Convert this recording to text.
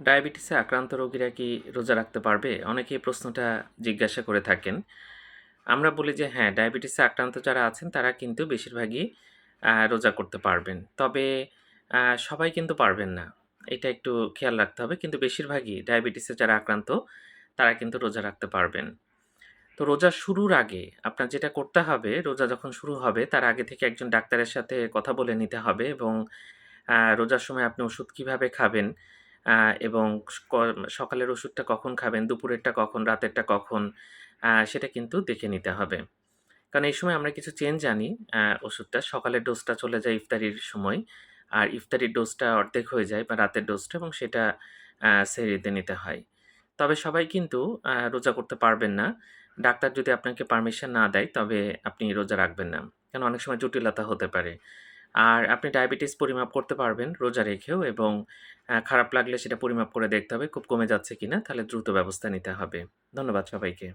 ডায়াবেটিসে আক্রান্ত রোগীরা কি রোজা রাখতে পারবে? অনেকে এই প্রশ্নটা জিজ্ঞাসা করে থাকেন। আমরা বলি যে হ্যাঁ, ডায়াবেটিসে আক্রান্ত যারা আছেন তারা কিন্তু বেশিরভাগই রোজা করতে পারবেন। তবে সবাই কিন্তু পারবেন না। এটা একটু খেয়াল রাখতে হবে। কিন্তু বেশিরভাগই ডায়াবেটিসে যারা আক্রান্ত তারা কিন্তু রোজা রাখতে পারবেন। তো রোজা শুরুর আগে আপনার যেটা করতে হবে, রোজা যখন শুরু হবে তার আগে থেকে একজন ডাক্তারের সাথে কথা বলে নিতে হবে এবং রোজার সময় আপনি ওষুধ কীভাবে খাবেন এবং সকালের ওষুধটা কখন খাবেন, দুপুরেরটা কখন, রাতেরটা কখন সেটা কিন্তু দেখে নিতে হবে। কারণ এই সময় আমরা কিছু চেঞ্জ আনি ওষুধটা। সকালের ডোজটা চলে যায় ইফতারির সময়। আর ইফতারির ডোজটা অর্ধেক হয়ে যায় বা রাতের ডোজটা এবং সেটা সেহরিতে নিতে হয়। তবে সবাই কিন্তু রোজা করতে পারবেন না। ডাক্তার যদি আপনাকে পারমিশন না দেয় তবে আপনি রোজা রাখবেন না। কেন অনেক সময় জটিলতা হতে পারে। আর আপনি ডায়াবেটিস পরিমাপ করতে পারবেন রোজা রেখেও এবং খারাপ লাগলে সেটা পরিমাপ করে দেখতে হবে খুব কমে যাচ্ছে কিনা, তাহলে দ্রুত ব্যবস্থা নিতে হবে। ধন্যবাদ সবাইকে।